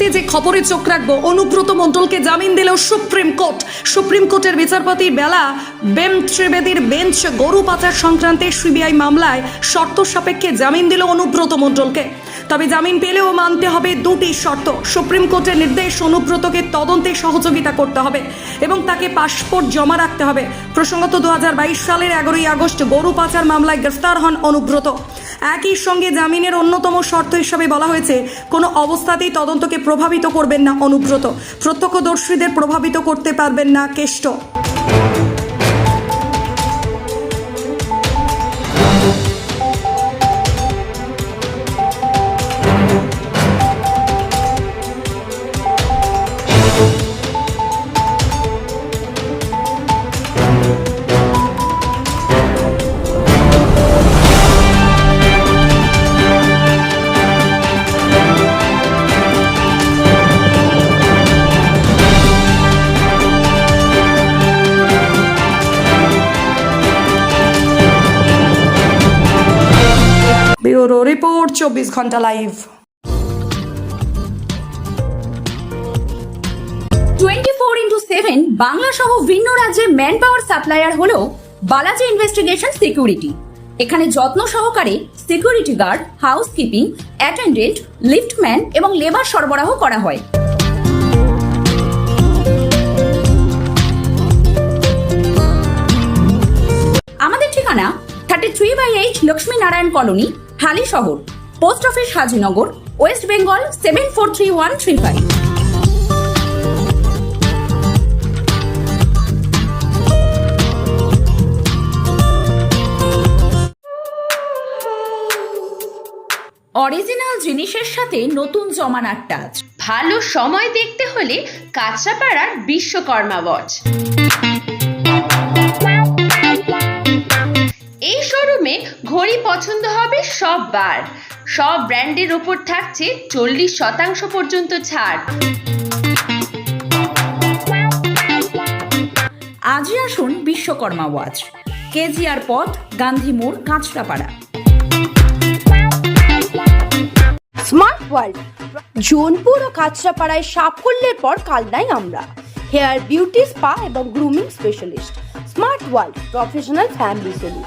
মুহূর্তে যে খবরে চোখ রাখব, অনুব্রত মণ্ডলকে জামিন দিলেও সুপ্রিম কোর্ট। সুপ্রিম কোর্টের বিচারপতির বেলা বেম ত্রিবেদীর বেঞ্চ গরু পাচার সংক্রান্তে সিবিআই মামলায় শর্ত সাপেক্ষে জামিন দিল অনুব্রত মণ্ডলকে। তবে জামিন পেলেও মানতে হবে দুটি শর্ত। সুপ্রিম কোর্টের নির্দেশ অনুব্রতকে তদন্তে সহযোগিতা করতে হবে এবং তাকে পাসপোর্ট জমা রাখতে হবে। প্রসঙ্গত দু হাজার বাইশ সালের এগারোই আগস্ট গরু পাচার মামলায় গ্রেফতার হন অনুব্রত। একই সঙ্গে জামিনের অন্যতম শর্ত হিসাবে বলা হয়েছে, কোনো অবস্থাতেই তদন্তকে প্রভাবিত করবেন না অনুব্রত। প্রত্যক্ষদর্শীদের প্রভাবিত করতে পারবেন না কেষ্ট। ব্যুরো রিপোর্ট, চব্বিশ ঘণ্টা live. Twenty four into seven Bangla সহ ভিন্ন রাজ্যে ম্যান পাওয়ার সাপ্লায়ার হলো বালাজি ইনভেস্টিগেশন সিকিউরিটি। এখানে যত্ন সহকারে security guard, housekeeping, attendant, liftman এবং লেবার সরবরাহ করা হয়। আমাদের ঠিকানা thirty three by eight Lakshmi Narayan colony Halisahar, post office Hajinagar, West Bengal seven four three one three five. Original জিনিসের সাথে নতুন জমানার টাচ ভালো সময় দেখতে হলে কাঁচরাপাড়ার বিশ্বকর্মা ওয়াচ বার সব ব্র্যান্ডের ওপর থাকছে চল্লিশ শতাংশ পর্যন্ত ছাড়। আজই আসুন বিশ্বকর্মা ওয়াচ কেজিআর পথ গান্ধী মোড় কাঁচরাপাড়া। স্মার্ট ওয়ার্ল্ড জোনপুর ও কাঁচরাপাড়ায় সাফল্যের পর কালনাই আমরা। হেয়ার বিউটি স্পা এবং grooming specialist smart world professional family salon.